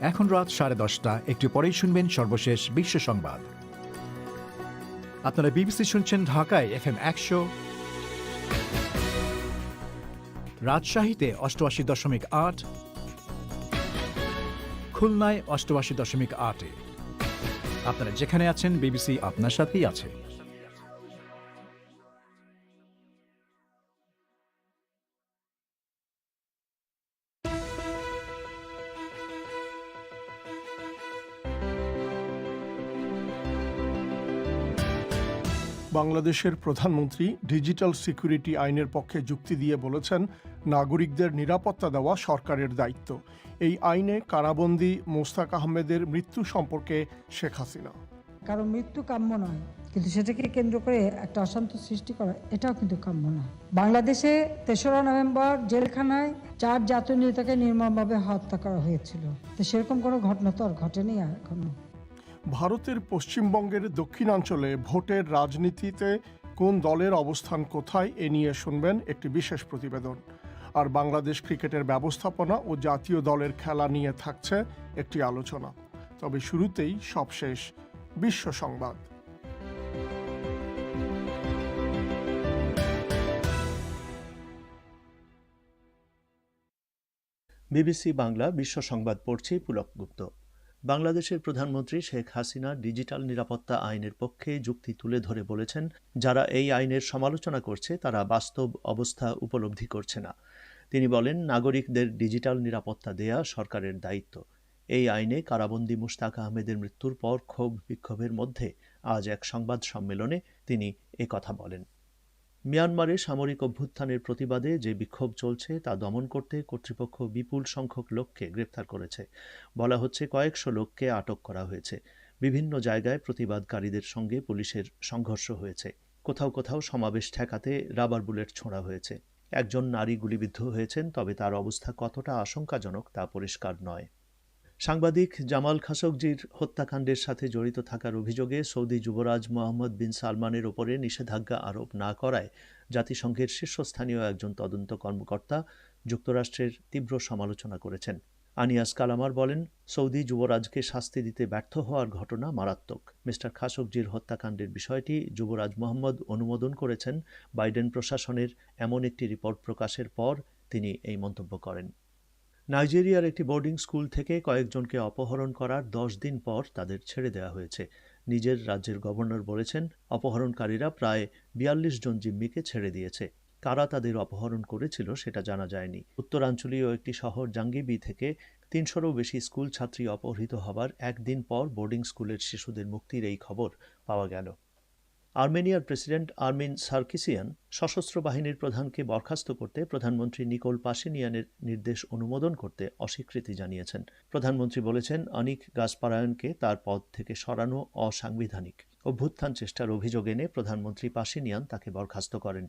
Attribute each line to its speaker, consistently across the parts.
Speaker 1: এখন রাত সাড়ে দশটা। একটু পরেই শুনবেন সর্বশেষ বিশ্ব সংবাদ। আপনারা বিবিসি শুনছেন ঢাকায় এফ এম একশো। রাজশাহীতে অষ্টআশি দশমিক আট। খুলনায় অষ্টআশি দশমিক আটে। আপনারা যেখানে আছেন, বিবিসি আপনার সাথেই আছে।
Speaker 2: বাংলাদেশের প্রধানমন্ত্রী ডিজিটাল সিকিউরিটি আইনের পক্ষে যুক্তি দিয়ে বলেছেন, নাগরিকদের নিরাপত্তা দেওয়া সরকারের দায়িত্ব। এই আইনে কারাবন্দী মোস্তাক আহমেদের মৃত্যু সম্পর্কে শেখ হাসিনা।
Speaker 3: কারও মৃত্যু কাম্য নয়, কিন্তু সেটাকে কেন্দ্র করে একটা অশান্ত সৃষ্টি করা, এটাও কিন্তু কাম্য নয়। বাংলাদেশে তেসরা নভেম্বর জেলখানায় চার জাতীয় নেতাকে নির্মমভাবে হত্যা করা হয়েছিল। তো সেরকম কোনো ঘটনা তো আর ঘটেনি আর এখনও।
Speaker 2: ভারতের পশ্চিমবঙ্গের দক্ষিণাঞ্চলে ভোটের রাজনীতিতে কোন দলের অবস্থান কোথায় এ নিয়ে শুনবেন একটি বিশেষ প্রতিবেদন। আর বাংলাদেশ ক্রিকেটের ব্যবস্থাপনা ও জাতীয় দলের খেলা নিয়ে থাকছে একটি আলোচনা। তবে শুরুতেই সবশেষ বিশ্ব সংবাদ।
Speaker 4: বিবিসি বাংলা বিশ্ব সংবাদ পড়ছি পুলক গুপ্ত। বাংলাদেশের প্রধানমন্ত্রী শেখ হাসিনা ডিজিটাল নিরাপত্তা আইনের পক্ষে যুক্তি তুলে ধরে বলেছেন, যারা এই আইনের সমালোচনা করছে, তারা বাস্তব অবস্থা উপলব্ধি করছে না। তিনি বলেন, নাগরিকদের ডিজিটাল নিরাপত্তা দেয়া সরকারের দায়িত্ব। এই আইনে কারাবন্দী মুশতাক আহমেদের মৃত্যুর পর ক্ষোভ বিক্ষোভের মধ্যে আজ এক সংবাদ সম্মেলনে তিনি কথা বলেন। মিয়ানমারে সামরিক অভ্যুত্থানের প্রতিবাদে যে বিক্ষোভ চলছে তা দমন করতে কর্তৃপক্ষ বিপুল সংখ্যক লোককে গ্রেপ্তার করেছে। বলা হচ্ছে কয়েকশো লোককে আটক করা হয়েছে। বিভিন্ন জায়গায় প্রতিবাদকারীদের সঙ্গে পুলিশের সংঘর্ষ হয়েছে। কোথাও কোথাও সমাবেশ ঠেকাতে রাবার বুলেট ছোঁড়া হয়েছে। একজন নারী গুলিবিদ্ধ হয়েছেন, তবে তার অবস্থা কতটা আশঙ্কাজনক তা পরিষ্কার নয়। সাংবাদিক জামাল খাশোগজির হত্যাকাণ্ডের সাথে জড়িত থাকার অভিযোগে সৌদি যুবরাজ মোহাম্মদ বিন সালমানের ওপরে নিষেধাজ্ঞা আরোপ না করায় জাতিসংঘের শীর্ষস্থানীয় একজন তদন্ত কর্মকর্তা যুক্তরাষ্ট্রের তীব্র সমালোচনা করেছেন। আনিয়াস কালামার বলেন, সৌদি যুবরাজকে শাস্তি দিতে ব্যর্থ হওয়ার ঘটনা মারাত্মক। মিস্টার খাশোগজির হত্যাকাণ্ডের বিষয়টি যুবরাজ মোহাম্মদ অনুমোদন করেছেন। বাইডেন প্রশাসনের এমন একটি রিপোর্ট প্রকাশের পর তিনি এই মন্তব্য করেন। নাইজেরিয়ার একটি বোর্ডিং স্কুল থেকে কয়েকজনকে অপহরণ করার দশ দিন পর তাদের ছেড়ে দেওয়া হয়েছে। নিজের রাজ্যের গভর্নর বলেছেন, অপহরণকারীরা প্রায় বিয়াল্লিশ জন জিম্মিকে ছেড়ে দিয়েছে। কারা তাদের অপহরণ করেছিল সেটা জানা যায়নি। উত্তরাঞ্চলীয় একটি শহর জাঙ্গিবি থেকে তিনশোরও বেশি স্কুল ছাত্রী অপহৃত হবার একদিন পর বোর্ডিং স্কুলের শিশুদের মুক্তির এই খবর পাওয়া গেল। আর্মেনিয়ার প্রেসিডেন্ট আর্মিন সার্কিসিয়ান সশস্ত্র বাহিনীর প্রধানকে বরখাস্ত করতে প্রধানমন্ত্রী নিকোল পাশিনিয়ানের নির্দেশ অনুমোদন করতে অস্বীকৃতি জানিয়েছেন। প্রধানমন্ত্রী বলেছেন অনিক গাসপারায়নকে তার পদ থেকে সরানো অসাংবিধানিক। অভ্যুত্থান চেষ্টার অভিযোগ এনে প্রধানমন্ত্রী পাশিনিয়ান তাকে বরখাস্ত করেন।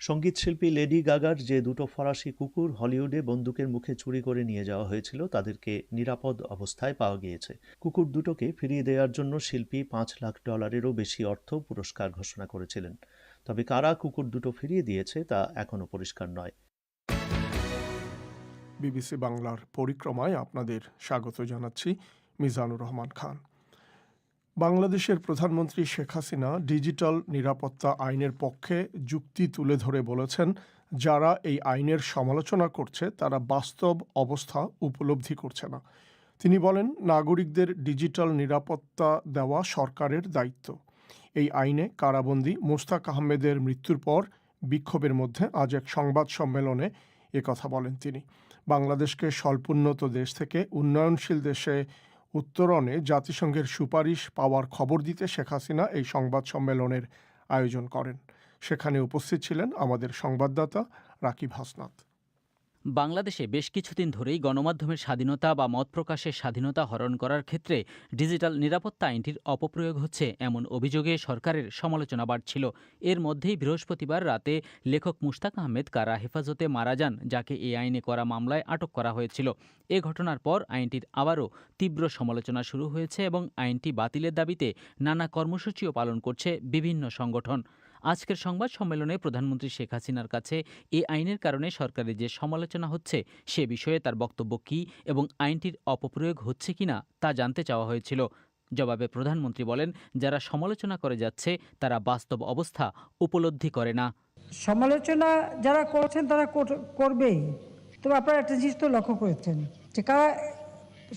Speaker 4: সঙ্গীতশিল্পী লেডি গাগার যে দুটো ফরাসি কুকুর হলিউডে বন্দুকের মুখে চুরি করে নিয়ে যাওয়া হয়েছিল, তাদেরকে নিরাপদ অবস্থায় পাওয়া গিয়েছে। কুকুর দুটোকে ফিরিয়ে দেওয়ার জন্য শিল্পী পাঁচ লাখ ডলারেরও বেশি অর্থ পুরস্কার ঘোষণা করেছিলেন। তবে কারা কুকুর দুটো ফিরিয়ে দিয়েছে তা এখনও পরিষ্কার নয়।
Speaker 2: বিবিসি বাংলার পরিক্রমায় আপনাদের স্বাগত জানাচ্ছি মিজানুর রহমান খান। বাংলাদেশের প্রধানমন্ত্রী শেখ হাসিনা ডিজিটাল নিরাপত্তা আইনের পক্ষে যুক্তি তুলে ধরে বলেছেন, যারা এই আইনের সমালোচনা করছে, তারা বাস্তব অবস্থা উপলব্ধি করছে না। তিনি বলেন, নাগরিকদের ডিজিটাল নিরাপত্তা দেওয়া সরকারের দায়িত্ব। এই আইনে কারাবন্দী মোস্তাক আহমেদের মৃত্যুর পর বিক্ষোভের মধ্যে আজ এক সংবাদ সম্মেলনে কথা বলেন তিনি। বাংলাদেশকে স্বল্পোন্নত দেশ থেকে উন্নয়নশীল দেশে উত্তরণে জাতিসংঘের সুপারিশ পাওয়ার খবর দিতে শেখ হাসিনা এই সংবাদ সম্মেলনের আয়োজন করেন। সেখানে উপস্থিত ছিলেন আমাদের সংবাদদাতা রাকিব হাসনাত।
Speaker 5: বাংলাদেশে বেশ কিছুদিন ধরেই গণমাধ্যমের স্বাধীনতা বা মত প্রকাশের স্বাধীনতা হরণ করার ক্ষেত্রে ডিজিটাল নিরাপত্তা আইনটির অপপ্রয়োগ হচ্ছে, এমন অভিযোগে সরকারের সমালোচনা বাড়ছিল। এর মধ্যেই বৃহস্পতিবার রাতে লেখক মুশতাক আহমেদ কারা হেফাজতে মারা যান, যাকে এই আইনে করা মামলায় আটক করা হয়েছিল। এ ঘটনার পর আইনটির আবারও তীব্র সমালোচনা শুরু হয়েছে এবং আইনটি বাতিলের দাবিতে নানা কর্মসূচিও পালন করছে বিভিন্ন সংগঠন। আজকের সংবাদ সম্মেলনে প্রধানমন্ত্রী শেখ হাসিনার কাছে এ আইনের কারণে সরকারের যে সমালোচনা হচ্ছে, সে বিষয়ে তার বক্তব্য কী এবং আইনটির অপপ্রয়োগ হচ্ছে কিনা তা জানতে চাওয়া হয়েছিল। জবাবে প্রধানমন্ত্রী বলেন, যারা সমালোচনা করে যাচ্ছে, তারা বাস্তব অবস্থা উপলব্ধি করে না।
Speaker 3: সমালোচনা যারা করছেন, তারা কর- করবেই। তবে আপনারা একটা জিনিস তো লক্ষ্য করেছেন যে কারা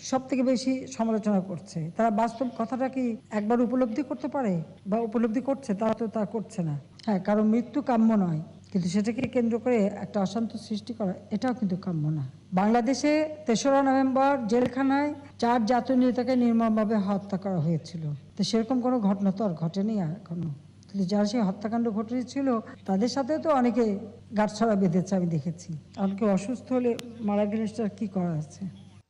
Speaker 3: সব থেকে বেশি সমালোচনা করছে। তারা বাস্তব কথাটা কি একবার উপলব্ধি করতে পারে বা উপলব্ধি করছে তারা তো তা করছে না। হ্যাঁ কারণ মৃত্যু কাম্য নয়, কিন্তু সেটাকে কেন্দ্র করে একটা অশান্ত সৃষ্টি করা, এটাও কিন্তু কাম্য না। বাংলাদেশে তেসরা নভেম্বর জেলখানায় চার জাতীয় নেতাকে নির্মমভাবে হত্যা করা হয়েছিল। তো সেরকম কোনো ঘটনা তো আর ঘটেনি আর এখনও। কিন্তু যারা সেই হত্যাকাণ্ড ঘটেছিল, তাদের সাথে তো অনেকে গাঁটছড়া বেঁধেছে আমি দেখেছি। অনেকে অসুস্থ হলে মারা গেলে কি করা আছে?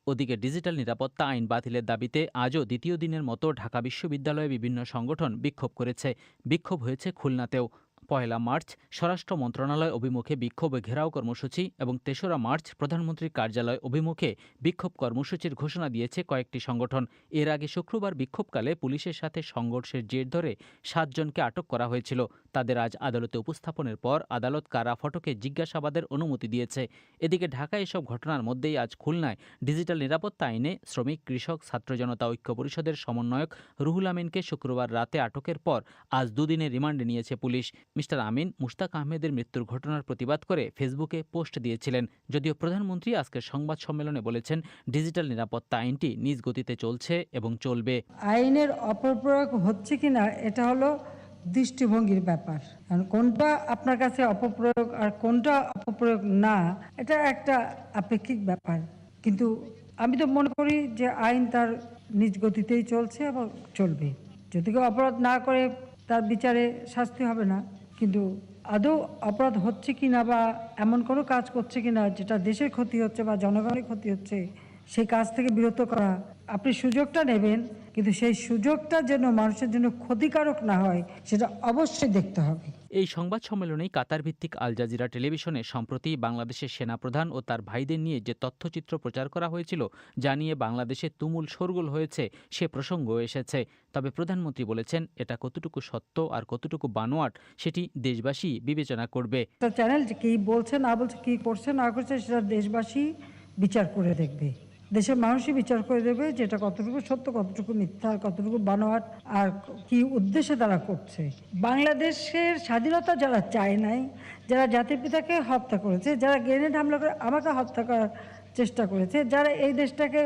Speaker 5: ওদিকে ডিজিটাল নিরাপত্তা আইন বাতিলের দাবিতে আজও দ্বিতীয় দিনের মতো ঢাকা বিশ্ববিদ্যালয়ে বিভিন্ন সংগঠন বিক্ষোভ করেছে। বিক্ষোভ হয়েছে খুলনাতেও। পয়লা মার্চ, স্বরাষ্ট্র মন্ত্রণালয় অভিমুখে বিক্ষোভ ঘেরাও কর্মসূচি এবং তেসরা মার্চ, প্রধানমন্ত্রীর কার্যালয় অভিমুখে বিক্ষোভ কর্মসূচির ঘোষণা দিয়েছে কয়েকটি সংগঠন। এর আগে শুক্রবার বিক্ষোভকালে পুলিশের সাথে সংঘর্ষের জের ধরে সাতজনকে আটক করা হয়েছিল। তাদের আজ আদালতে উপস্থাপনের পর আদালত কারা ফটকে জিজ্ঞাসাবাদের অনুমতি দিয়েছে। এদিকে ঢাকায় এসব ঘটনার মধ্যেই আজ খুলনায় ডিজিটাল নিরাপত্তা আইনে শ্রমিক, কৃষক, ছাত্র জনতা ঐক্য পরিষদের সমন্বয়ক রুহুল আমিনকে শুক্রবার রাতে আটকের পর আজ দুদিনের রিমান্ডে নিয়েছে পুলিশ। মিস্টার আমিন মুশতাক আহমেদের মৃত্যুর ঘটনার প্রতিবাদ করে ফেসবুকে পোস্ট দিয়েছিলেন। যদিও প্রধানমন্ত্রী আজকের সংবাদ সম্মেলনে বলেছেন, ডিজিটাল নিরাপত্তা আইনটি নিজ গতিতে চলছে এবং চলবে।
Speaker 3: আইনের অপপ্রয়োগ হচ্ছে কিনা, এটা হলো দৃষ্টিভঙ্গির ব্যাপার। কারণ কোনটা আপনার কাছে অপপ্রয়োগ আর কোনটা অপপ্রয়োগ না, এটা একটা আপেক্ষিক ব্যাপার। কিন্তু আমি তো মনে করি যে আইন তার নিজ গতিতেই চলছে এবং চলবে। যদি কেউ অপরাধ না করে, তার বিচারে শাস্তি হবে না। কিন্তু আদৌ অপরাধ হচ্ছে কি না বা এমন কোনো কাজ করছে কি না, যেটা দেশের ক্ষতি হচ্ছে বা জনগণের ক্ষতি হচ্ছে, সেই কাজ থেকে বিরত করা, আপনি সুযোগটা নেবেন কিন্তু সেই সুযোগটা যেন মানুষের জন্য ক্ষতিকারক না হয় সেটা অবশ্যই দেখতে হবে।
Speaker 5: এই সংবাদ সম্মেলনেই কাতার ভিত্তিক আল জাজিরা টেলিভিশনে সম্প্রতি বাংলাদেশের সেনাপ্রধান ও তার ভাইদের নিয়ে যে তথ্যচিত্র প্রচার করা হয়েছিল যা নিয়ে বাংলাদেশে তুমুল শোরগোল হয়েছে সে প্রসঙ্গ এসেছে। তবে প্রধানমন্ত্রী বলেছেন এটা কতটুকু সত্য আর কতটুকু বানোয়াট সেটি দেশবাসী বিবেচনা করবে।
Speaker 3: চ্যানেল কি কী বলছে না বলছে কি করছে না করছে সেটা দেশবাসী বিচার করে দেখবে। দেশের মানুষই বিচার করে দেবে যে এটা কতটুকু সত্য, কতটুকু মিথ্যা, কতটুকু বানোয়াট আর কি উদ্দেশ্যে তারা করছে। বাংলাদেশের স্বাধীনতা যারা চায় নাই, যারা জাতির পিতাকে হত্যা করেছে, যারা গ্রেনেড হামলা করে আমাকে হত্যা করার চেষ্টা করেছে, যারা এই দেশটাকে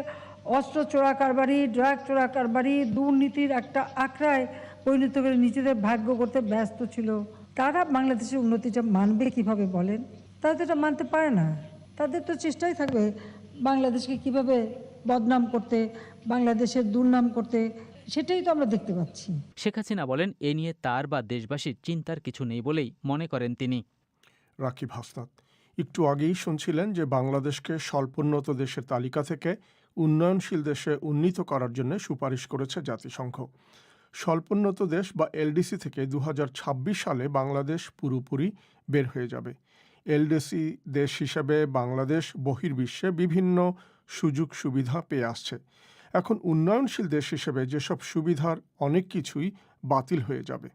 Speaker 3: অস্ত্র চোরা কারবারি, ড্রাগ চোরা কারবারি, দুর্নীতির একটা আখড়ায় পরিণত করে নিজেদের ভাগ্য করতে ব্যস্ত ছিল, তারা বাংলাদেশের উন্নতিটা মানবে কীভাবে বলেন? তারা তো এটা মানতে পারে না। তাদের তো চেষ্টাই থাকবে বাংলাদেশকে কীভাবে বদনাম করতে বাংলাদেশের দুর্নাম করতে সেটাই তো আমরা দেখতে পাচ্ছি।
Speaker 5: শেখ হাসিনা বলেন এ নিয়ে তার বা দেশবাসীর চিন্তার কিছু নেই বলেই মনে করেন তিনি।
Speaker 2: রাকিব হাসনাত একটু আগেই শুনছিলেন যে বাংলাদেশকে স্বল্পোন্নত দেশের তালিকা থেকে উন্নয়নশীল দেশে উন্নীত করার জন্য সুপারিশ করেছে জাতিসংঘ। স্বল্পোন্নত দেশ বা এলডিসি থেকে দু হাজার ছাব্বিশ সালে বাংলাদেশ পুরোপুরি বের হয়ে যাবে। এলডিসি দেশ হিসেবে বাংলাদেশ, বহির্বিশ্বে বিভিন্ন সুযোগ সুবিধা পেয়ে আসছে। এখন উন্নয়নশীল দেশ হিসেবে যেসব সুবিধার অনেক কিছুই বাতিল হয়ে যাবে।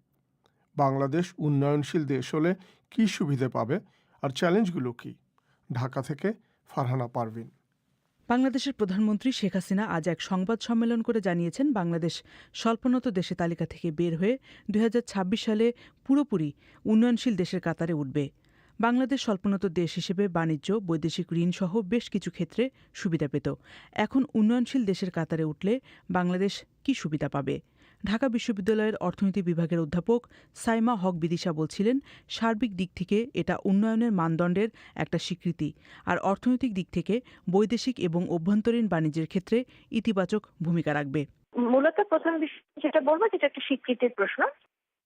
Speaker 2: বাংলাদেশ উন্নয়নশীল দেশ হলে কী সুবিধে পাবে? আর চ্যালেঞ্জগুলো কী? ঢাকা থেকে ফারহানা পারভিন।
Speaker 6: বাংলাদেশের প্রধানমন্ত্রী শেখ হাসিনা আজ এক সংবাদ সম্মেলন করে জানিয়েছেন, বাংলাদেশ স্বল্পোন্নত দেশে তালিকা থেকে বের হয়ে দুই হাজার ছাব্বিশ সালে পুরোপুরি উন্নয়নশীল দেশের কাতারে উঠবে। বাংলাদেশ স্বল্পোন্নত দেশ হিসেবে বাণিজ্য, বৈদেশিক ঋণসহ বেশ কিছু ক্ষেত্রে সুবিধা পেত। এখন উন্নয়নশীল দেশের কাতারে উঠলে বাংলাদেশ কী সুবিধা পাবে? ঢাকা বিশ্ববিদ্যালয়ের অর্থনীতি বিভাগের অধ্যাপক সাইমা হক বিদিশা বলছিলেন, সার্বিক দিক থেকে এটা উন্নয়নের মানদণ্ডের একটা স্বীকৃতি, আর অর্থনৈতিক দিক থেকে বৈদেশিক এবং অভ্যন্তরীণ বাণিজ্যের ক্ষেত্রে ইতিবাচক ভূমিকা রাখবে।
Speaker 7: মূলত প্রথম বিষয় যেটা বলব, যেটা একটা স্বীকৃতির প্রশ্ন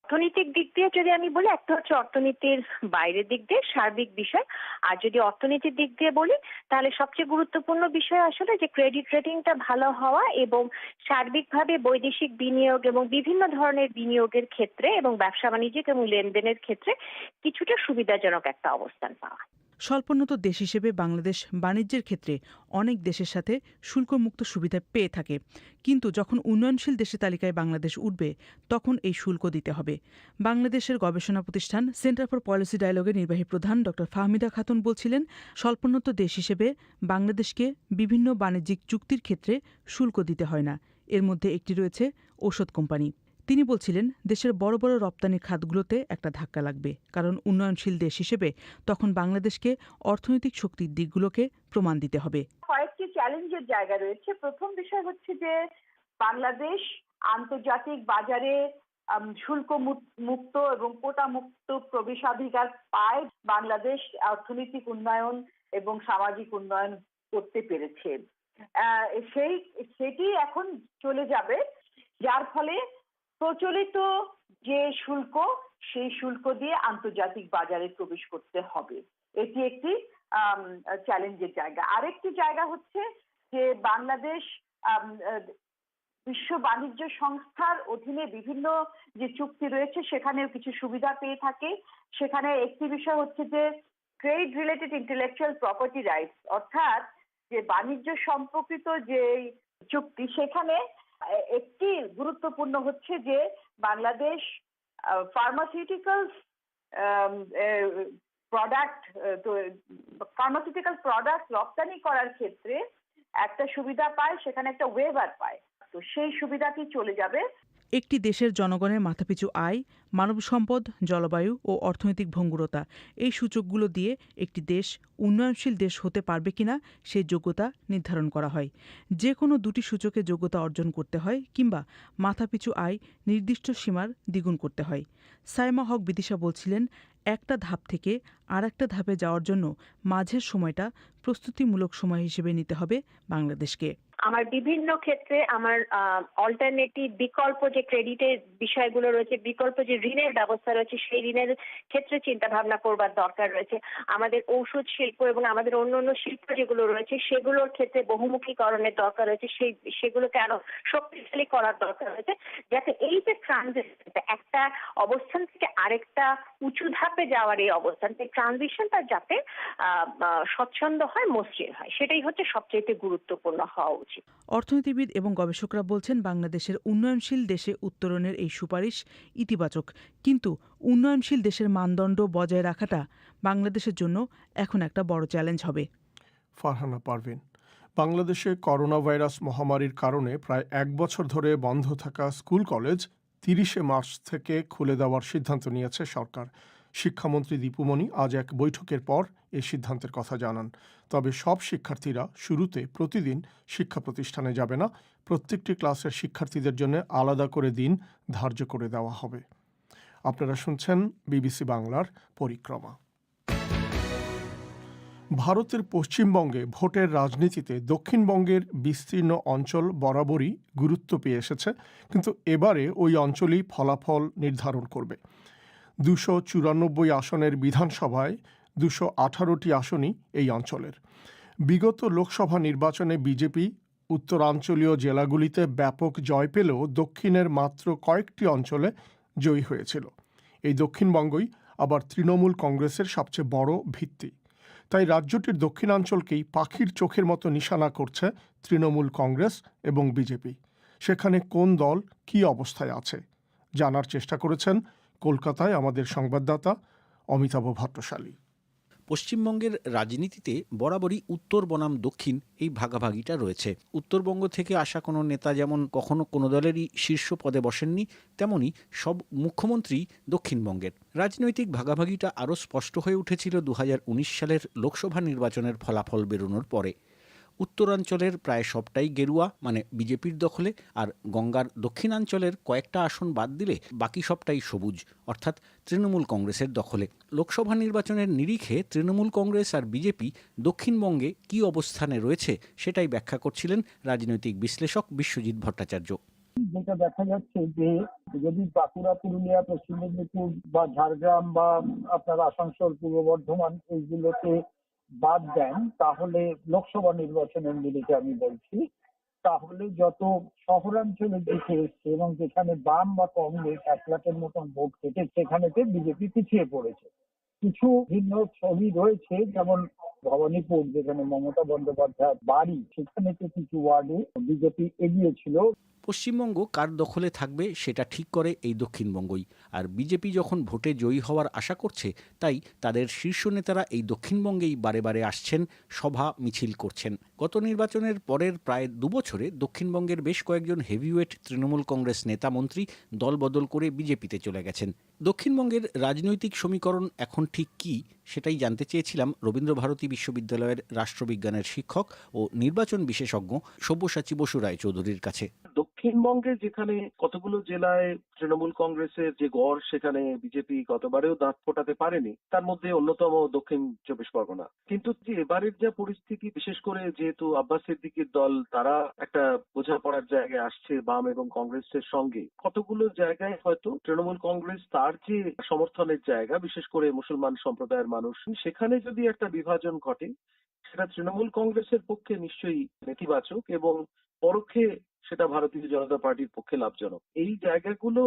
Speaker 7: অর্থনৈতিক দিক দিয়ে যদি আমি বলি, একটা হচ্ছে অর্থনীতির বাইরের দিক দিয়ে সার্বিক বিষয়। আর যদি অর্থনীতির দিক দিয়ে বলি, তাহলে সবচেয়ে গুরুত্বপূর্ণ বিষয় আসলে যে ক্রেডিট রেটিংটা ভালো হওয়া এবং সার্বিকভাবে বৈদেশিক বিনিয়োগ এবং বিভিন্ন ধরনের বিনিয়োগের ক্ষেত্রে এবং ব্যবসা বাণিজ্যিক এবং লেনদেনের ক্ষেত্রে কিছুটা সুবিধাজনক একটা অবস্থান পাওয়া।
Speaker 6: স্বল্পোন্নত দেশ হিসেবে বাংলাদেশ বাণিজ্যের ক্ষেত্রে অনেক দেশের সাথে শুল্কমুক্ত সুবিধা পেয়ে থাকে। কিন্তু যখন উন্নয়নশীল দেশের তালিকায় বাংলাদেশ উঠবে, তখন এই শুল্ক দিতে হবে। বাংলাদেশের গবেষণা প্রতিষ্ঠান সেন্টার ফর পলিসি ডায়ালগের নির্বাহী প্রধান ড ফাহমিদা খাতুন বলছিলেন, স্বল্পোন্নত দেশ হিসেবে বাংলাদেশকে বিভিন্ন বাণিজ্যিক চুক্তির ক্ষেত্রে শুল্ক দিতে হয় না। এর মধ্যে একটি রয়েছে ঔষধ কোম্পানি। তিনি বলছিলেন, দেশের বড় বড় রপ্তানি খাতগুলোতে একটা ধাক্কা লাগবে, কারণ উন্নয়নশীল দেশ হিসেবে তখন বাংলাদেশকে অর্থনৈতিক শক্তির দিকগুলোকে প্রমাণ দিতে হবে।
Speaker 8: কয়েকটি চ্যালেঞ্জের জায়গা রয়েছে। প্রথম বিষয় হচ্ছে যে, বাংলাদেশ আন্তর্জাতিক বাজারে শুল্ক মুক্ত এবং কোটা মুক্ত প্রবেশাধিকার পায় বাংলাদেশ অর্থনৈতিক উন্নয়ন এবং সামাজিক উন্নয়ন করতে পেরেছে। সেই, সেটি এখন চলে যাবে, যার ফলে প্রচলিত যে শুল্ক, সেই শুল্ক দিয়ে আন্তর্জাতিক বাজারে প্রবেশ করতে হবে। এটি একটি চ্যালেঞ্জের জায়গা। আরেকটি জায়গা হচ্ছে যে বাংলাদেশ বিশ্ব বাণিজ্য সংস্থার অধীনে বিভিন্ন যে চুক্তি রয়েছে, সেখানেও কিছু সুবিধা পেয়ে থাকে। সেখানে একটি বিষয় হচ্ছে যে trade related intellectual property rights অর্থাৎ যে বাণিজ্য সম্পর্কিত যে চুক্তি, সেখানে একটি গুরুত্বপূর্ণ হচ্ছে যে Bangladesh pharmaceuticals product pharmaceutical product রপ্তানি করার ক্ষেত্রে একটা সুবিধা পায়, সেখানে একটা ওয়েভার পায়। তো সেই সুবিধাটি চলে যাবে
Speaker 6: একটি দেশের জনগণের মাথাপিছু আয়, মানব সম্পদ, জলবায়ু ও অর্থনৈতিক ভঙ্গুরতা। এই সূচকগুলো দিয়ে একটি দেশ উন্নয়নশীল দেশ হতে পারবে কিনা সেই যোগ্যতা নির্ধারণ করা হয়। যে কোনো দুটি সূচকে যোগ্যতা অর্জন করতে হয় কিংবা মাথাপিছু আয় নির্দিষ্ট সীমার দ্বিগুণ করতে হয়। সাইমা হক বিদিশা বলছিলেন, একটা ধাপ থেকে আর একটা ধাপে যাওয়ার জন্য মাঝের সময়টা প্রস্তুতিমূলক সময় হিসেবে নিতে হবে বাংলাদেশকে।
Speaker 7: আমার বিভিন্ন ক্ষেত্রে আমার অল্টারনেটিভ বিকল্প যে ক্রেডিটের বিষয়গুলো রয়েছে, বিকল্প যে ঋণের ব্যবস্থা রয়েছে, সেই ঋণের ক্ষেত্রে চিন্তা ভাবনা করবার দরকার রয়েছে। আমাদের ঔষধ শিল্প এবং আমাদের অন্য অন্য শিল্প যেগুলো রয়েছে, সেগুলোর ক্ষেত্রে বহুমুখীকরণের দরকার রয়েছে। সেই, সেগুলোকে আরও শক্তিশালী করার দরকার রয়েছে, যাতে এই যে ট্রানজিশন একটা অবস্থান থেকে আরেকটা উঁচু ধাপে যাওয়ার এই অবস্থান এই ট্রানজিশনটা যাতে স্বচ্ছন্দ হয়, মসৃণ হয়। সেটাই হচ্ছে সবচেয়ে গুরুত্বপূর্ণ হওয়া উচিত
Speaker 6: অর্থনীতিবিদ এবং গবেষকরা বলছেন বাংলাদেশের উন্নয়নশীল দেশে উত্তরণের এই সুপারিশ ইতিবাচক। কিন্তু উন্নয়নশীল দেশের মানদণ্ড বজায় রাখাটা বাংলাদেশের জন্য এখন একটা বড় চ্যালেঞ্জ হবে।
Speaker 2: ফারহানা পারভিন বাংলাদেশে করোনা ভাইরাস মহামারীর কারণে প্রায় এক বছর ধরে বন্ধ থাকা স্কুল কলেজ তিরিশে মার্চ থেকে খুলে দেওয়ার সিদ্ধান্ত নিয়েছে সরকার। শিক্ষামন্ত্রী দীপুমণি আজ এক বৈঠকের পর এই সিদ্ধান্তের কথা জানান। তবে সব শিক্ষার্থীরা শুরুতে প্রতিদিন শিক্ষা প্রতিষ্ঠানে যাবে না। প্রত্যেকটি ক্লাসের শিক্ষার্থীদের জন্য আলাদা করে দিন ধার্য করে দেওয়া হবে। আপনারা শুনছেন বিবিসি বাংলার পরিক্রমা। ভারতের পশ্চিমবঙ্গে ভোটের রাজনীতিতে দক্ষিণবঙ্গের বিস্তীর্ণ অঞ্চল বরাবরই গুরুত্ব পেয়ে এসেছে, কিন্তু এবারে ওই অঞ্চলই ফলাফল নির্ধারণ করবে। দুশো চুরানব্বই আসনের বিধানসভায় দুশো আঠারোটি আসনই এই অঞ্চলের। বিগত লোকসভা নির্বাচনে বিজেপি উত্তরাঞ্চলীয় জেলাগুলিতে ব্যাপক জয় পেলেও দক্ষিণের মাত্র কয়েকটি অঞ্চলে জয়ী হয়েছিল। এই দক্ষিণবঙ্গই আবার তৃণমূল কংগ্রেসের সবচেয়ে বড় ভিত্তি। তাই রাজ্যটির দক্ষিণাঞ্চলকেই পাখির চোখের মতো নিশানা করছে তৃণমূল কংগ্রেস এবং বিজেপি। সেখানে কোন দল কী অবস্থায় আছে? জানার চেষ্টা করেছেন কলকাতায় আমাদের সংবাদদাতা অমিতাভ ভট্টশালী।
Speaker 9: পশ্চিমবঙ্গের রাজনীতিতে বরাবরই উত্তর বনাম দক্ষিণ এই ভাগাভাগিটা রয়েছে। উত্তরবঙ্গ থেকে আসা কোনো নেতা যেমন কখনো কোনো দলেরই শীর্ষ পদে বসেননি, তেমনি সব মুখ্যমন্ত্রী দক্ষিণবঙ্গের। রাজনৈতিক ভাগাভাগিটা আরও স্পষ্ট হয়ে উঠেছিল দু হাজার উনিশ সালের লোকসভা নির্বাচনের ফলাফল বেরোনোর পরে। উত্তরাঞ্চলের প্রায় সবটাই গেরুয়া মানে বিজেপির দখলে, আর গঙ্গার দক্ষিণাঞ্চলের কয়েকটা আসন বাদ দিলে বাকি সবটাই সবুজ, অর্থাৎ তৃণমূল কংগ্রেসের দখলে। লোকসভা নির্বাচনের নিরিখে তৃণমূল কংগ্রেস আর বিজেপি দক্ষিণবঙ্গে কী অবস্থানে রয়েছে সেটাই ব্যাখ্যা করছিলেন রাজনৈতিক বিশ্লেষক বিশ্বজিৎ ভট্টাচার্য।
Speaker 10: যেটা দেখা যাচ্ছে যে যদি বাঁকুড়া, পুরুলিয়া, পশ্চিম মেদিনীপুর বা ঝাড়গ্রাম বা আপনার আসানসোল, পূর্ব বর্ধমান এইগুলোকে বাদ দেন, তাহলে লোকসভা নির্বাচনের নিরিখে আমি বলছি, তাহলে যত শহরাঞ্চলের দিকে এসছে এবং যেখানে বাম বা কংগ্রেস এক লাখের মতন ভোট কেটে সেখানেতে বিজেপি পিছিয়ে পড়েছে। কিছু ভিন্ন ছবি রয়েছে, যেমন ভবানীপুর, যেখানে মমতা বন্দ্যোপাধ্যায় বাড়ি, সেখানে তো কিছু ওয়ার্ডে বিজেপি এগিয়েছিল
Speaker 9: পশ্চিমবঙ্গ কার দখলে থাকবে সেটা ঠিক করে এই দক্ষিণবঙ্গই। আর বিজেপি যখন ভোটে জয়ী হওয়ার আশা করছে, তাই তাদের শীর্ষ নেতারা এই দক্ষিণবঙ্গেই বারে বারে আসছেন, সভা মিছিল করছেন। গত নির্বাচনের পরের প্রায় দুবছরে দক্ষিণবঙ্গের বেশ কয়েকজন হেভিওয়েট তৃণমূল কংগ্রেস নেতা মন্ত্রী দল বদল করে বিজেপিতে চলে গেছেন। দক্ষিণবঙ্গের রাজনৈতিক সমীকরণ এখন ঠিক কি, সেটাই জানতে চেয়েছিলাম রবীন্দ্রভারতী বিশ্ববিদ্যালয়ের রাষ্ট্রবিজ্ঞানের শিক্ষক ও নির্বাচন বিশেষজ্ঞ সব্যসাচী বসু রায় চৌধুরীর কাছে
Speaker 11: দক্ষিণবঙ্গে যেখানে কতগুলো জেলায় তৃণমূল কংগ্রেসের যে গড়, সেখানে বিজেপি গতবারেও দাঁত ফোটাতে পারেনি, তার মধ্যে অন্যতম দক্ষিণ চব্বিশ পরগনা। কিন্তু যে এবারের যা পরিস্থিতি, বিশেষ করে যেহেতু আব্বাস সিদ্দিকির দল, তারা একটা বোঝাপড়ার জায়গায় আসছে বাম এবং কংগ্রেসের সঙ্গে। কতগুলো জায়গায় হয়তো তৃণমূল কংগ্রেস তার যে সমর্থনের জায়গা, বিশেষ করে মুসলমান সম্প্রদায়ের মানুষ, সেখানে যদি একটা বিভাজন ঘটে, সেটা তৃণমূল কংগ্রেসের পক্ষে নিশ্চয়ই নেতিবাচক এবং পরোক্ষে সেটা ভারতীয় জনতা পার্টির পক্ষে লাভজনক। এই জায়গাগুলো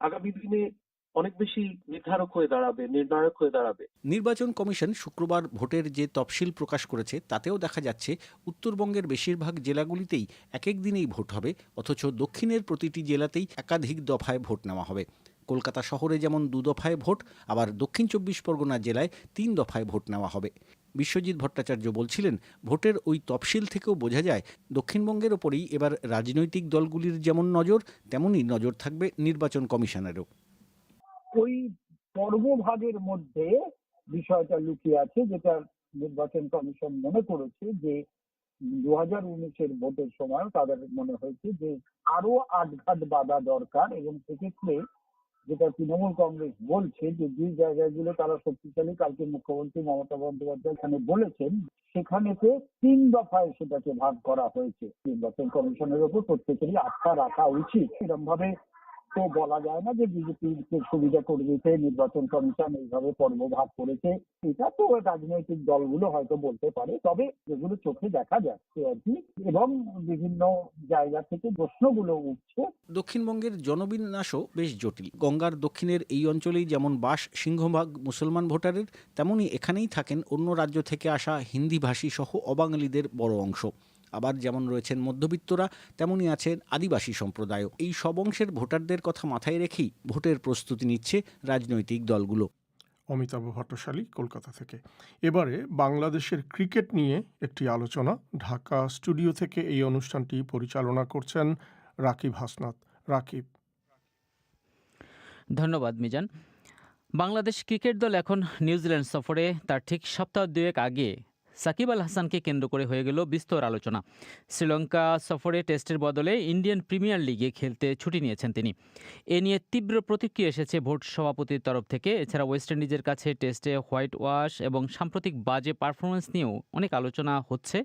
Speaker 11: আগামী দিনে অনেক বেশি নির্ধারক হয়ে দাঁড়াবে, নির্ণায়ক হয়ে দাঁড়াবে।
Speaker 9: নির্বাচন কমিশন শুক্রবার ভোটের যে তফসিল প্রকাশ করেছে, তাতেও দেখা যাচ্ছে উত্তরবঙ্গের বেশিরভাগ জেলাগুলিতেই এক এক দিনেই ভোট হবে, অথচ দক্ষিণের প্রতিটি জেলাতেই একাধিক দফায় ভোট নেওয়া হবে। কলকাতা শহরে যেমন দু দফায় ভোট, আবার দক্ষিণ চব্বিশ পরগনা জেলায় তিন দফায় ভোট নেওয়া হবে। বিশ্বজিৎ ভট্টাচার্য বলছিলেন, ভোটের ওই তফসিল থেকেও বোঝা যায়, দক্ষিণবঙ্গের ওপরেই এবার রাজনৈতিক দলগুলির যেমন নজর, তেমনই নজর থাকবে নির্বাচন কমিশনেরও।
Speaker 10: ওই পর্বভাগের মধ্যে বিষয়টা লুকিয়ে আছে, যেটা নির্বাচন কমিশন মনে করেছে যে দু হাজার উনিশের ভোটের সময় তাদের মনে হয়েছে যে আরও আটঘাট বাধা দরকার এবং সেক্ষেত্রে যেটা তৃণমূল কংগ্রেস বলছে যে যে জায়গাগুলো তারা শক্তিশালী, কালকে মুখ্যমন্ত্রী মমতা বন্দ্যোপাধ্যায় এখানে বলেছেন, সেখানেতে তিন দফায় সেটাকে ভাগ করা হয়েছে। নির্বাচন কমিশনের উপর প্রত্যেকেরই আস্থা রাখা উচিত। এরকম ভাবে তো বলা যায় না যে বিজেপিকে সুবিধা করে দিতে নির্বাচন কমিশন এইভাবে পর্ব ভাগ করেছে, এটা তো রাজনৈতিক দলগুলো হয়তো বলতে পারে, তবে এগুলো চোখে দেখা যাচ্ছে আর কি। এবং বিভিন্ন জায়গা থেকে প্রশ্নগুলো উঠছে।
Speaker 9: দক্ষিণবঙ্গের জনবিন্যাসও বেশ জটিল। গঙ্গার দক্ষিণের এই অঞ্চলেই যেমন বাস, সিংহভাগ, মুসলমান ভোটারের তেমনই এখানেই থাকেন অন্য রাজ্য থেকে আসা হিন্দিভাষী সহ অবাঙালিদের বড় অংশ। আবার যেমন রয়েছেন মধ্যবিত্তরা তেমনই আছেন আদিবাসী সম্প্রদায়ও। এই সব অংশের ভোটারদের কথা মাথায় রেখেই ভোটের প্রস্তুতি নিচ্ছে রাজনৈতিক দলগুলো।
Speaker 2: অমিতাভ ভট্টশালী কলকাতা থেকে। এবারে বাংলাদেশের ক্রিকেট নিয়ে একটি আলোচনা। ঢাকা স্টুডিও থেকে এই অনুষ্ঠানটি পরিচালনা করছেন রাকিব হাসনাত। রাকিব।
Speaker 5: ধন্যবাদ মিজান। বাংলাদেশ ক্রিকেট দল এখন নিউজিল্যান্ড সফরে। তার ঠিক সপ্তাহ দুয়েক আগে সাকিব আল হাসানকে কেন্দ্র করে হয়ে গেল বিস্তর আলোচনা। শ্রীলঙ্কা সফরে টেস্টের বদলে ইন্ডিয়ান প্রিমিয়ার লিগে খেলতে ছুটি নিয়েছেন তিনি। এ নিয়ে তীব্র প্রতিক্রিয়া এসেছে ভোট সভাপতির তরফ থেকে। এছাড়া ওয়েস্ট ইন্ডিজের কাছে টেস্টে হোয়াইট ওয়াশ এবং সাম্প্রতিক বাজে পারফরমেন্স নিয়েও অনেক আলোচনা হচ্ছে।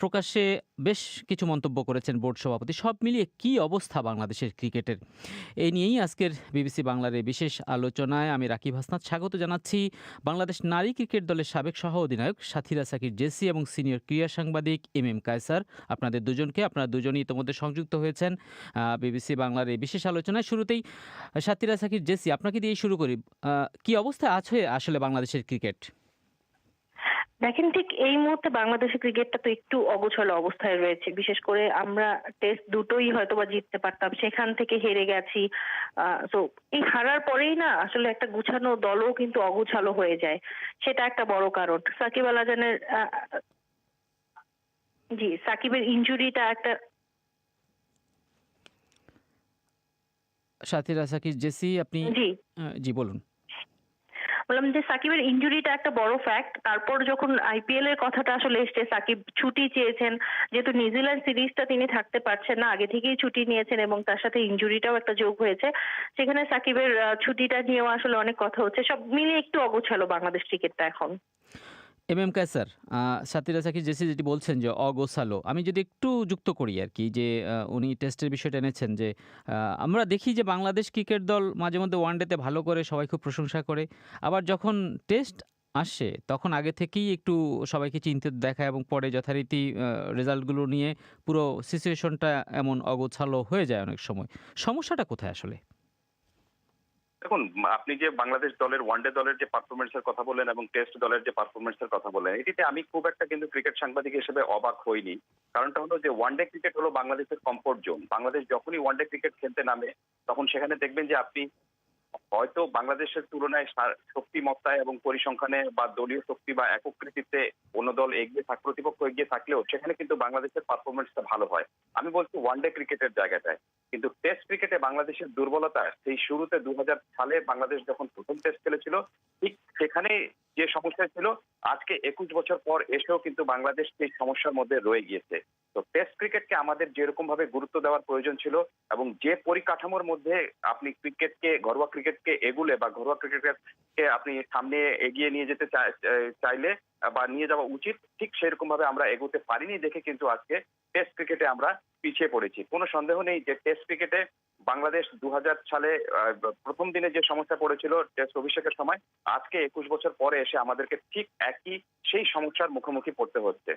Speaker 5: প্রকাশ্যে বেশ কিছু মন্তব্য করেছেন বোর্ড সভাপতি। সব মিলিয়ে কী অবস্থা বাংলাদেশের ক্রিকেটের? এই নিয়েই আজকের বিবিসি বাংলার এই বিশেষ আলোচনায় আমি রাকিব হাসনাত স্বাগত জানাচ্ছি। বাংলাদেশ নারী ক্রিকেট দলের সাবেক সহ অধিনায়ক সাথীরা সাকির জেসি এবং সিনিয়র ক্রীড়া সাংবাদিক এম এম কায়সার। আপনাদের দুজনকে, আপনারা দুজনই ইতিমধ্যে সংযুক্ত হয়েছেন। বিবিসি বাংলার এই বিশেষ আলোচনায় শুরুতেই সাথীরা সাকির জেসি, আপনাকে দিয়ে শুরু করি। কি অবস্থায় আছে আসলে বাংলাদেশের ক্রিকেট?
Speaker 7: দেখেন ঠিক এই মুহূর্তে বাংলাদেশের ক্রিকেটটা তো একটু অগোছালো অবস্থায় রয়েছে। বিশেষ করে আমরা টেস্ট দুটোই হয়তো বা জিততে পারতাম সেখান থেকে হেরে গেছি। তো এই হারার পরেই না আসলে একটা গুছানো দলও কিন্তু অগোছালো হয়ে যায়। সেটা একটা বড় কারণ। সাকিব আল হাসানের জি সাকিবের ইনজুরিটা একটা
Speaker 5: সাথীরা সাকির জেসি আপনি
Speaker 7: জি।
Speaker 5: জি বলুন।
Speaker 7: বললাম যে সাকিবের ইঞ্জুরিটা একটা বড় ফ্যাক্ট তারপর যখন আইপিএল এর কথাটা আসলে এসছে, সাকিব ছুটি চেয়েছেন, যেহেতু নিউজিল্যান্ড সিরিজটা তিনি থাকতে পারছেন না, আগে থেকেই ছুটি নিয়েছেন এবং তার সাথে ইনজুরিটাও একটা যোগ হয়েছে, সেখানে সাকিবের ছুটিটা নিয়েও আসলে অনেক কথা হচ্ছে, সব মিলিয়ে একটু অগোছালো বাংলাদেশ ক্রিকেটটা এখন।
Speaker 5: এম এম আহ, সাতিরা সাকির জেসি যেটি বলছেন যে অগোছালো। আমি যদি একটু যুক্ত করি আর কি যে উনি টেস্টের বিষয়টা এনেছেন যে আমরা দেখি যে বাংলাদেশ ক্রিকেট দল মাঝে মধ্যে ওয়ানডেতে ভালো করে সবাই খুব প্রশংসা করে। আবার যখন টেস্ট আসে তখন আগে থেকেই একটু সবাইকে চিন্তিত দেখায় এবং পরে যথারীতি রেজাল্টগুলো নিয়ে পুরো সিচুয়েশনটা এমন অগোছালো হয়ে যায় অনেক সময়। সমস্যাটা কোথায় আসলে?
Speaker 12: দেখুন, আপনি যে বাংলাদেশ দলের ওয়ানডে দলের যে পারফরমেন্সের কথা বলেন এবং টেস্ট দলের যে পারফরমেন্সের কথা বলেন এটিতে আমি খুব একটা কিন্তু ক্রিকেট সাংবাদিক হিসেবে অবাক হইনি। কারণটা হলো যে ওয়ানডে ক্রিকেট হলো বাংলাদেশের কমফোর্ট জোন বাংলাদেশ যখনই ওয়ানডে ক্রিকেট খেলতে নামে, তখন সেখানে দেখবেন যে আপনি হয়তো বাংলাদেশের তুলনায় শক্তিমত্তায় এবং পরিসংখ্যানে বা দলীয় শক্তি বা একক অন্য দল এগিয়ে থাক প্রতিপক্ষ এগিয়ে থাকলেও সেখানে কিন্তু বাংলাদেশের পারফরমেন্সটা ভালো হয়। আমি বলছি ওয়ানডে ক্রিকেটের জায়গাটায়। কিন্তু টেস্ট ক্রিকেটে বাংলাদেশের দুর্বলতা, সেই শুরুতে দু সালে বাংলাদেশ যখন প্রথম টেস্ট খেলেছিল, ঠিক সেখানে যে সমস্যা ছিল, আজকে একুশ বছর পর এসেও কিন্তু বাংলাদেশ সেই সমস্যার মধ্যে রয়ে গিয়েছে। তো টেস্ট ক্রিকেটকে আমাদের যেরকম ভাবে গুরুত্ব দেওয়ার প্রয়োজন ছিল এবং যে পরিকাঠামোর মধ্যে আপনি ক্রিকেটকে ঘরোয়া ক্রিকেটকে এগুলে বা ঘরোয়া ক্রিকেটকে আপনি সামনে এগিয়ে নিয়ে যেতে চাইলে বা নিয়ে যাওয়া উচিত, ঠিক সেরকম ভাবে আমরা এগোতে পারিনি দেখে কিন্তু আজকে টেস্ট ক্রিকেটে আমরা পিছিয়ে পড়েছি। কোনো সন্দেহ নেই যে টেস্ট ক্রিকেটে বাংলাদেশ দু হাজার সালে প্রথম দিনে যে সমস্যা পড়েছিল টেস্ট অভিষেকের সময়, আজকে একুশ বছর পরে এসে আমাদেরকে ঠিক একই সেই সমস্যার মুখোমুখি পড়তে হচ্ছে।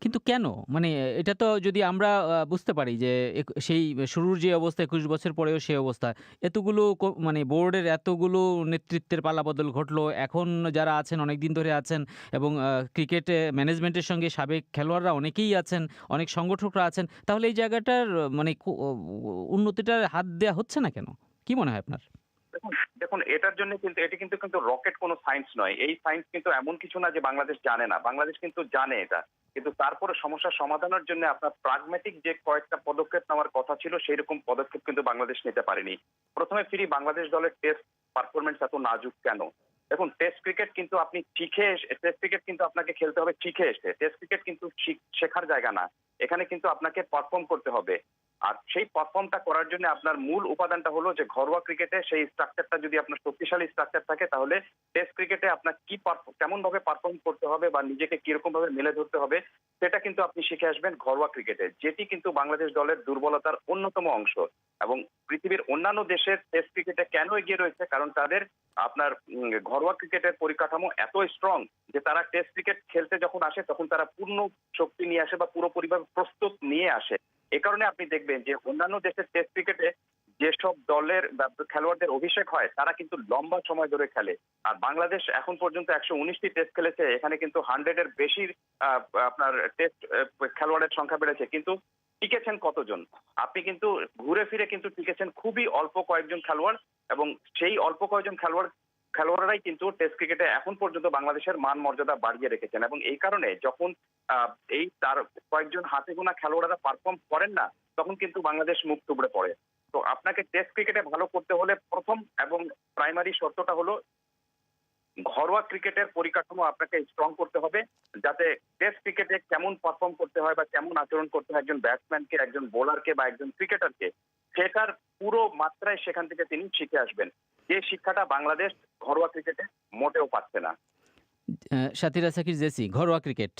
Speaker 5: কিন্তু কেন? মানে এটা তো যদি আমরা বুঝতে পারি যে সেই শুরুর যে অবস্থা একুশ বছর পরেও সেই অবস্থা। এতগুলো মানে বোর্ডের এতগুলো নেতৃত্বের পালাবদল ঘটলো। এখন যারা আছেন অনেক দিন ধরে আছেন এবং ক্রিকেট ম্যানেজমেন্টের সঙ্গে সাবেক খেলোয়াড়রা অনেকেই আছেন, অনেক সংগঠকরা আছেন, তাহলে এই জায়গাটার মানে উন্নতিটার হাত দেওয়া হচ্ছে না কেন? কি মনে হয় আপনার?
Speaker 12: দেখুন এটার জন্য কিন্তু, এটি কিন্তু কিন্তু রকেট কোনো সায়েন্স নয়। এই সায়েন্স কিন্তু এমন কিছু না যে বাংলাদেশ জানে না। বাংলাদেশ কিন্তু জানে এটা। কিন্তু তারপরে সমস্যার সমাধানের জন্য আপনার প্রাগমেটিক যে কয়েকটা পদক্ষেপ নেওয়ার কথা ছিল সেই রকম পদক্ষেপ কিন্তু বাংলাদেশ নিতে পারেনি। প্রথমে ফিরি বাংলাদেশ দলের টেস্ট পারফরমেন্স এত নাজুক কেন? দেখুন টেস্ট ক্রিকেট কিন্তু আপনি শিখে এসে টেস্ট ক্রিকেট কিন্তু আপনাকে খেলতে হবে শিখে এসে। টেস্ট ক্রিকেট কিন্তু শিখ- শেখার জায়গা না। এখানে কিন্তু আপনাকে পারফর্ম করতে হবে। আর সেই পারফর্মটা করার জন্য আপনার মূল উপাদানটা হলো যে ঘরোয়া ক্রিকেটে সেই স্ট্রাকচারটা যদি আপনার শক্তিশালী স্ট্রাকচার থাকে, তাহলে টেস্ট ক্রিকেটে আপনার কি কেমন ভাবে পারফর্ম করতে হবে বা নিজেকে কীরকম ভাবে মেলে ধরতে হবে, সেটা কিন্তু আপনি শিখে আসবেন ঘরোয়া ক্রিকেটে যেটি কিন্তু বাংলাদেশ দলের দুর্বলতার অন্যতম অংশ। এবং পৃথিবীর অন্যান্য দেশের টেস্ট ক্রিকেটে কেন এগিয়ে রয়েছে? কারণ তাদের আপনার ঘরোয়া ক্রিকেটের পরিকাঠামো এত স্ট্রং যে তারা টেস্ট ক্রিকেট খেলতে যখন আসে, তখন তারা পূর্ণ শক্তি নিয়ে আসে বা পুরোপুরিভাবে প্রস্তুত নিয়ে আসে। এ কারণে আপনি দেখবেন যে অন্যান্য দেশের টেস্ট ক্রিকেটে যেসব দলের খেলোয়াড়দের অভিষেক হয়, তারা কিন্তু লম্বা সময় ধরে খেলে। আর বাংলাদেশ এখন পর্যন্ত একশো উনিশটি টেস্ট খেলেছে, এখানে কিন্তু হান্ড্রেডের বেশি আপনার টেস্ট খেলোয়াড়ের সংখ্যা বেড়েছে। কিন্তু টিকেছেন কতজন? আপনি কিন্তু ঘুরে ফিরে কিন্তু টিকেছেন খুবই অল্প কয়েকজন খেলোয়াড় এবং সেই অল্প কয়েকজন খেলোয়াড় খেলোয়াড়রাই কিন্তু টেস্ট ক্রিকেটে এখন পর্যন্ত বাংলাদেশের মান মর্যাদা বাড়িয়ে রেখেছেন এবং এই কারণে যখন এই তার কয়েকজন হাতে গোনা খেলোয়াড়রা পারফর্ম করেন না, তখন কিন্তু বাংলাদেশ মুখ টুবড়ে পড়ে। তো আপনাকে টেস্ট ক্রিকেটে ভালো করতে হলে প্রথম এবং প্রাইমারি শর্তটা হলো, ঘরোয়া ক্রিকেটের পরিকাঠামো আপনাকে স্ট্রং করতে হবে, যাতে টেস্ট ক্রিকেটে কেমন পারফর্ম করতে হয় বা কেমন আচরণ করতে হয় একজন ব্যাটসম্যানকে একজন বোলারকে বা একজন ক্রিকেটারকে সেটার পুরো মাত্রায় সেখান থেকে তিনি শিখে আসবেন। যে শিক্ষাটা বাংলাদেশ ঘরোয়া ক্রিকেটে মোটেও পাচ্ছে না।
Speaker 5: সাথীরা সাকির জেসি ঘরোয়া ক্রিকেট।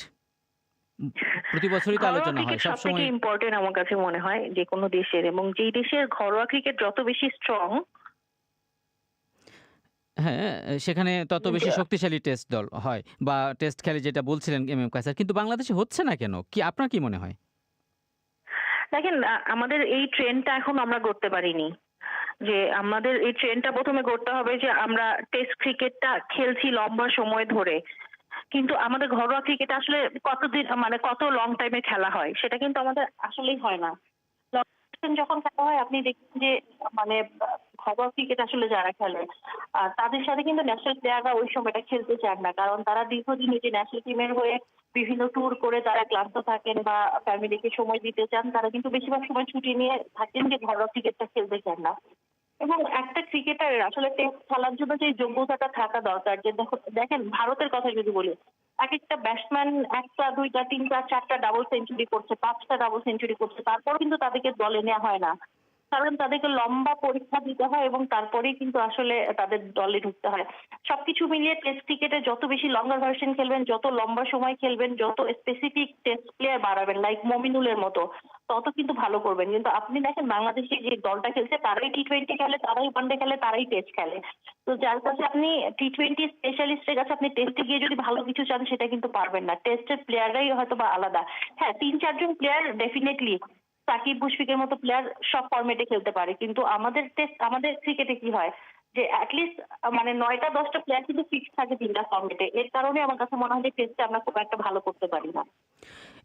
Speaker 5: প্রতি বছরই তো আলোচনা হয়
Speaker 7: সব
Speaker 5: সবসময়
Speaker 7: থেকে ইম্পর্টেন্ট আমার কাছে মনে হয় যে কোনো দেশের এবং যেই দেশের ঘরোয়া ক্রিকেট যত বেশি স্ট্রং
Speaker 5: হ্যাঁ সেখানে তত বেশি শক্তিশালী টেস্ট দল হয় বা টেস্ট খেলে যেটা বলছিলেন এম এম কাসার কিন্তু বাংলাদেশে হচ্ছে না কেন? কি আপনার কি মনে হয়?
Speaker 7: দেখেন আমাদের এই ট্রেনটা এখন আমরা করতে পারিনি। যে আমাদের এই ট্রেনটা প্রথমে করতে হবে যে আমরা টেস্ট ক্রিকেটটা খেলছি লম্বা সময় ধরে। কিন্তু আমাদের ঘরোয়া ক্রিকেট আসলে কতদিন মানে কত লং টাইমে খেলা হয়, সেটা কিন্তু আমাদের আসলেই হয় না। যখন খেলা হয়, আপনি দেখবেন যে মানে ঘরোয়া ক্রিকেট আসলে যারা খেলে তাদের সাথে কিন্তু ন্যাশনাল প্লেয়াররা ওই সময়টা খেলতে চান না। কারণ তারা দীর্ঘদিন যে ন্যাশনাল টিমের হয়ে বিভিন্ন ট্যুর করে তারা ক্লান্ত থাকেন বা ফ্যামিলিকে সময় দিতে চান, তারা কিন্তু বেশিরভাগ সময় ছুটি নিয়ে থাকেন যে ঘরোয়া ক্রিকেটটা খেলতে চান না। এবং একটা ক্রিকেটারের আসলে টেস্ট খেলার জন্য যে যোগ্যতাটা থাকা দরকার, যে দেখো, দেখেন ভারতের কথা যদি বলি, এক একটা ব্যাটসম্যান একটা, দুইটা, তিনটা, চারটা ডাবল সেঞ্চুরি করছে, পাঁচটা ডাবল সেঞ্চুরি করছে তারপর কিন্তু তাদেরকে দলে নেওয়া হয় না। কারণ তাদেরকে লম্বা পরীক্ষা দিতে হয় এবং তারপরেই কিন্তু আসলে তাদের দলে ঢুকতে হয়। সবকিছু মিলিয়ে টেস্ট ক্রিকেটে যত বেশি লঙ্গার ভার্সন খেলবেন, যত লম্বা সময় খেলবেন, যত স্পেসিফিক টেস্ট প্লেয়ার বাড়াবেন লাইক মমিনুলের মতো, তত কিন্তু ভালো করবেন। কিন্তু আপনি দেখেন বাংলাদেশে যে দলটা খেলছে, তারাই টি টোয়েন্টি খেলে, তারাই ওয়ানডে খেলে, তারাই টেস্ট খেলে। তো যার কাছে আপনি টি টোয়েন্টি স্পেশালিস্টের কাছে আপনি টেস্টে গিয়ে যদি ভালো কিছু চান, সেটা কিন্তু পারবেন না। টেস্টের প্লেয়াররাই হয়তো বা আলাদা। হ্যাঁ তিন চারজন প্লেয়ার ডেফিনেটলি সাকিব মুশফিকের মতো প্লেয়ার সব ফরম্যাটে খেলতে পারে। কিন্তু আমাদের টেস্ট আমাদের ক্রিকেটে কি হয়? যে অ্যাটলিস্ট মানে নয়টা, দশটা প্লেয়ার কিন্তু ফিক্স থাকে তিনটা ফর্মেটে এর কারণে আমার কাছে মনে হয় যে টেস্টে আমরা খুব একটা ভালো করতে পারি না।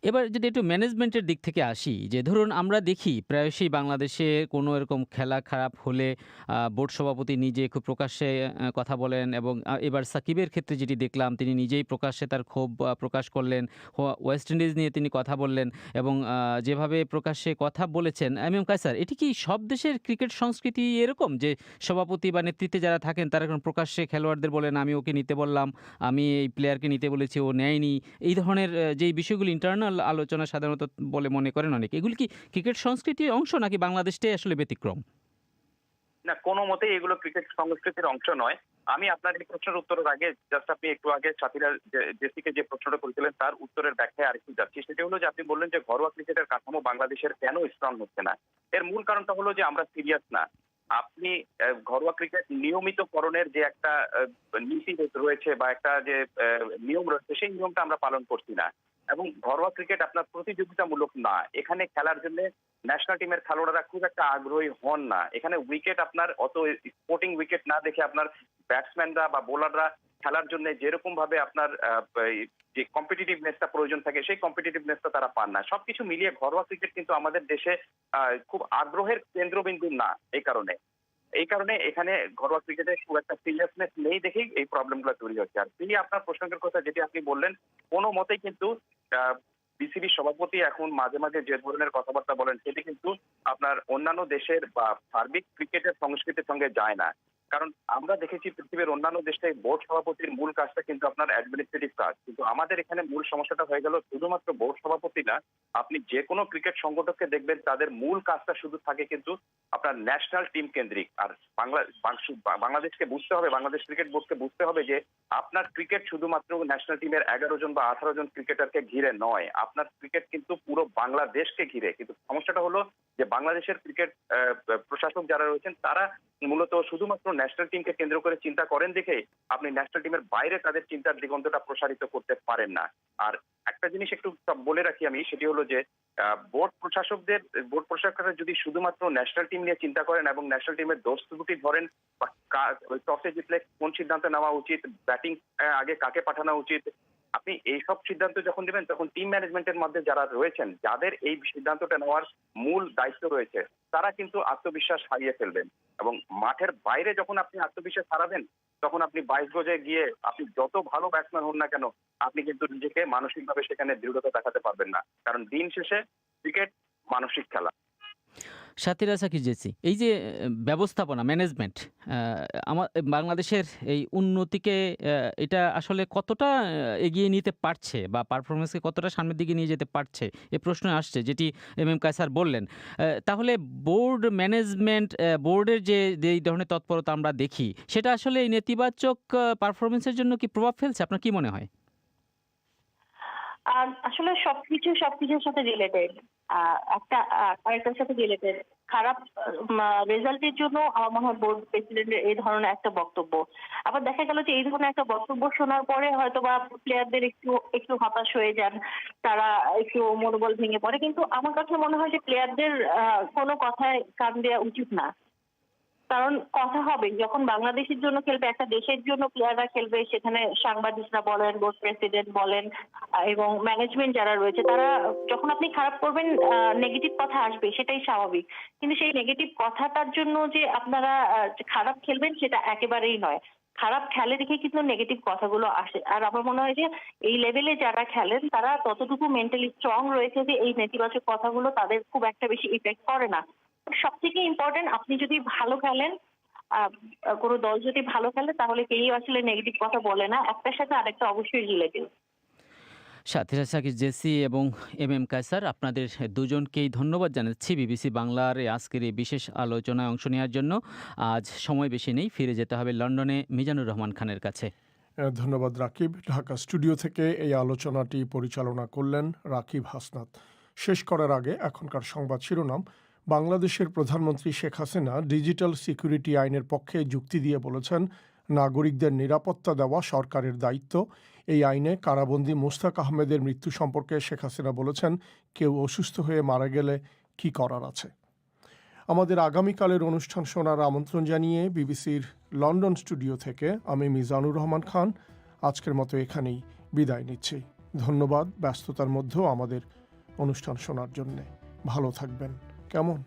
Speaker 5: এবার যদি একটু ম্যানেজমেন্টের দিক থেকে আসি, যে ধরুন আমরা দেখি প্রায়শই বাংলাদেশে কোনো এরকম খেলা খারাপ হলে বোর্ড সভাপতি নিজে খুব প্রকাশ্যে কথা বলেন এবং এবার সাকিবের ক্ষেত্রে যেটি দেখলাম, তিনি নিজেই প্রকাশ্যে তার ক্ষোভ প্রকাশ করলেন ওয়েস্ট ইন্ডিজ নিয়ে তিনি কথা বললেন এবং যেভাবে প্রকাশ্যে কথা বলেছেন এম এম কায়সার, এটি কি সব দেশের ক্রিকেট সংস্কৃতি এরকম? যে সভাপতি বা নেতৃত্বে যারা থাকেন, তারা এখন প্রকাশ্যে খেলোয়াড়দের বলেন, আমি ওকে নিতে বললাম, আমি এই প্লেয়ারকে নিতে বলেছি, ও নেয়নি। এই ধরনের যেই বিষয়গুলি ইন্টারনাল আলোচনা সাধারণত বলে মনে করেন অনেকে। এগুলি কি ক্রিকেট সংস্কৃতির অংশ নাকি বাংলাদেশটাই আসলে ব্যতিক্রম?
Speaker 12: না, কোনো মতেই এগুলো ক্রিকেট সংস্কৃতির অংশ নয়। আমি আপনার এই প্রশ্নের উত্তরের আগে জাস্ট আপনি একটু আগে সাথীরা জেসিকে যে প্রশ্নটা করেছিলেন, তার উত্তরের ব্যাখ্যায় আরেকটু যাচ্ছি। সেটা হলো যে, আপনি বললেন যে, ঘরোয়া ক্রিকেটের কাঠামো বাংলাদেশের কেন স্ট্রং হচ্ছে না? এর মূল কারণটা হলো যে, আমরা সিরিয়াস না। আপনি ঘরোয়া ক্রিকেট নিয়মিতকরণের যে একটা নীতি রয়েছে বা একটা যে নিয়ম রয়েছে, সেই নিয়মটা আমরা পালন করছি না। এবং ঘরোয়া ক্রিকেট আপনার প্রতিযোগিতামূলক না। এখানে খেলার জন্য ন্যাশনাল টিমের খেলোয়াড়রা খুব একটা আগ্রহী হন না। এখানে উইকেট আপনার অত স্পোর্টিং উইকেট না দেখে আপনার ব্যাটসম্যানরা বা বোলাররা খেলার জন্য যেরকম ভাবে আপনার যে কম্পিটিটিভনেসটা প্রয়োজন থাকে, সেই কম্পিটিটিভনেসটা তারা পান না। সবকিছু মিলিয়ে ঘরোয়া ক্রিকেট কিন্তু আমাদের দেশে খুব আগ্রহের কেন্দ্রবিন্দু না এই কারণে। এই কারণে এখানে ঘরোয়া ক্রিকেটে খুব একটা সিরিয়াসনেস নেই দেখেই এই প্রবলেমগুলো তৈরি হচ্ছে। আর তিনি আপনার প্রসঙ্গের কথা যেটি আপনি বললেন, কোনো মতেই কিন্তু বিসিবি সভাপতি এখন মাঝে মাঝে যে ধরনের কথাবার্তা বলেন, সেটি কিন্তু আপনার অন্যান্য দেশের বা সার্বিক ক্রিকেটের সংস্কৃতির সঙ্গে যায় না। কারণ আমরা দেখেছি পৃথিবীর অন্যান্য দেশে বোর্ড সভাপতির মূল কাজটা কিন্তু আপনার অ্যাডমিনিস্ট্রেটিভ কাজ। কিন্তু আমাদের এখানে মূল সমস্যাটা হয়ে গেল শুধুমাত্র বোর্ড সভাপতি না, আপনি যে কোনো ক্রিকেট সংগঠককে দেখবেন, তাদের মূল কাজটা শুধু থাকে কিন্তু আপনার ন্যাশনাল টিম কেন্দ্রিক। আর বাংলা বাংলাদেশকে বুঝতে হবে, বাংলাদেশ ক্রিকেট বোর্ডকে বুঝতে হবে যে আপনার ক্রিকেট শুধুমাত্র ন্যাশনাল টিমের এগারো জন বা আঠারো জন ক্রিকেটারকে ঘিরে নয়, আপনার ক্রিকেট কিন্তু পুরো বাংলাদেশকে ঘিরে। কিন্তু সমস্যাটা হলো যে বাংলাদেশের ক্রিকেট প্রশাসক যারা রয়েছেন, তারা মূলত শুধুমাত্র ন্যাশনাল টিমকে কেন্দ্র করে চিন্তা করেন দেখে আপনি ন্যাশনাল টিমের বাইরে তাদের চিন্তার দিগন্তটা প্রসারিত করতে পারেন না। আর একটা জিনিস একটু বলে রাখি আমি, সেটি হলো যে বোর্ড প্রশাসকদের বোর্ড প্রশাসকরা যদি শুধুমাত্র ন্যাশনাল টিম নিয়ে চিন্তা করেন এবং ন্যাশনাল টিমের দোষ দুটি ধরেন টসে জিতলে কোন সিদ্ধান্ত নেওয়া উচিত? ব্যাটিং আগে কাকে পাঠানো উচিত? আপনি এইসব সিদ্ধান্ত যখন নেবেন তখন টিম ম্যানেজমেন্টের মধ্যে যারা রয়েছেন, যাদের এই সিদ্ধান্তটা নেওয়ার মূল দায়িত্ব রয়েছে, তারা কিন্তু আত্মবিশ্বাস হারিয়ে ফেলবেন। এবং মাঠের বাইরে যখন আপনি আত্মবিশ্বাস হারাবেন, তখন আপনি বাইশ গজে গিয়ে আপনি যত ভালো ব্যাটসম্যান হন না কেন, আপনি কিন্তু নিজেকে মানসিকভাবে সেখানে দৃঢ়তা দেখাতে পারবেন না। কারণ দিন শেষে ক্রিকেট মানসিক খেলা।
Speaker 5: সাথীরা সাকি জেসি। এই যে ব্যবস্থাপনা ম্যানেজমেন্ট আমার বাংলাদেশের এই উন্নতিকে এটা আসলে কতটা এগিয়ে নিতে পারছে বা পারফরমেন্সকে কতটা সামনের দিকে নিয়ে যেতে পারছে, এ প্রশ্ন আসছে, যেটি এম এম কায়সার বললেন। তাহলে বোর্ড ম্যানেজমেন্ট বোর্ডের যে এই ধরনের তৎপরতা আমরা দেখি, সেটা আসলে এই নেতিবাচক পারফরমেন্সের জন্য কি প্রভাব ফেলছে? আপনার কি মনে হয়?
Speaker 7: আসলে সবকিছু সবকিছুর সাথে রিলেটেড একটা আরেকটার সাথে রিলেটেড খারাপ রেজাল্টের জন্য আমার মনে হয় বোর্ড প্রেসিডেন্টের এই ধরনের একটা বক্তব্য। আবার দেখা গেল যে এই ধরনের একটা বক্তব্য শোনার পরে হয়তো বা প্লেয়ারদের একটু একটু হতাশ হয়ে যান। তারা একটু মনোবল ভেঙে পড়ে। কিন্তু আমার কাছে মনে হয় যে প্লেয়ারদের কোনো কথায় কান দেওয়া উচিত না। কারণ কথা হবে, যখন বাংলাদেশের জন্য খেলবে, একটা দেশের জন্য প্লেয়াররা খেলবে, সেখানে সাংবাদিকরা বলেন বোর্ড প্রেসিডেন্ট বলেন এবং ম্যানেজমেন্ট যারা রয়েছে, তারা যখন আপনি খারাপ করবেন নেগেটিভ কথা আসবে, সেটাই স্বাভাবিক। কিন্তু সেই নেগেটিভ কথাটার জন্য যে আপনারা খারাপ খেলবেন, সেটা একেবারেই নয়। খারাপ খেলে দেখে কিন্তু নেগেটিভ কথাগুলো আসে। আর আমার মনে হয় যে, এই লেভেলে যারা খেলেন, তারা ততটুকু মেন্টালি স্ট্রং রয়েছে যে, এই নেতিবাচক কথাগুলো তাদের খুব একটা বেশি ইফেক্ট করে না। সব থেকে ইম্পর্টেন্ট আপনি যদি ভালো খেলেন কোনো দল যদি ভালো খেলে তাহলে কেউ আসলে নেগেটিভ কথা বলে না। একটার সাথে আরেকটা অবশ্যই রিলেটেড
Speaker 5: সাথীরা সাকিব জেসি এবং এম এম কায়সার আপনাদের দুজনকেই ধন্যবাদ জানাচ্ছি বিবিসি বাংলার এই আজকের এই বিশেষ আলোচনায় অংশ নেওয়ার জন্য। আজ সময় বেশি নেই ফিরে যেতে হবে লন্ডনে মিজানুর রহমান খানের কাছে।
Speaker 2: ধন্যবাদ রাকিব। ঢাকা স্টুডিও থেকে এই আলোচনাটি পরিচালনা করলেন রাকিব হাসনাত। শেষ করার আগে এখনকার সংবাদ শিরোনাম। বাংলাদেশের প্রধানমন্ত্রী শেখ হাসিনা ডিজিটাল সিকিউরিটি আইনের পক্ষে যুক্তি দিয়ে বলেছেন, নাগরিকদের নিরাপত্তা দেওয়া সরকারের দায়িত্ব। এই আইনে কারাবন্দী মুস্তাক আহমেদের মৃত্যু সম্পর্কে শেখ হাসিনা বলেছেন, কেউ অসুস্থ হয়ে মারা গেলে কি করার আছে? আমাদের আগামীকালের অনুষ্ঠান শোনার আমন্ত্রণ জানিয়ে বিবিসির লন্ডন স্টুডিও থেকে আমি মিজানুর রহমান খান, আজকের মতো এখানেই বিদায় নিচ্ছি। ধন্যবাদ ব্যস্ততার মধ্যেও আমাদের অনুষ্ঠান শোনার জন্যে। ভালো থাকবেন। কেমন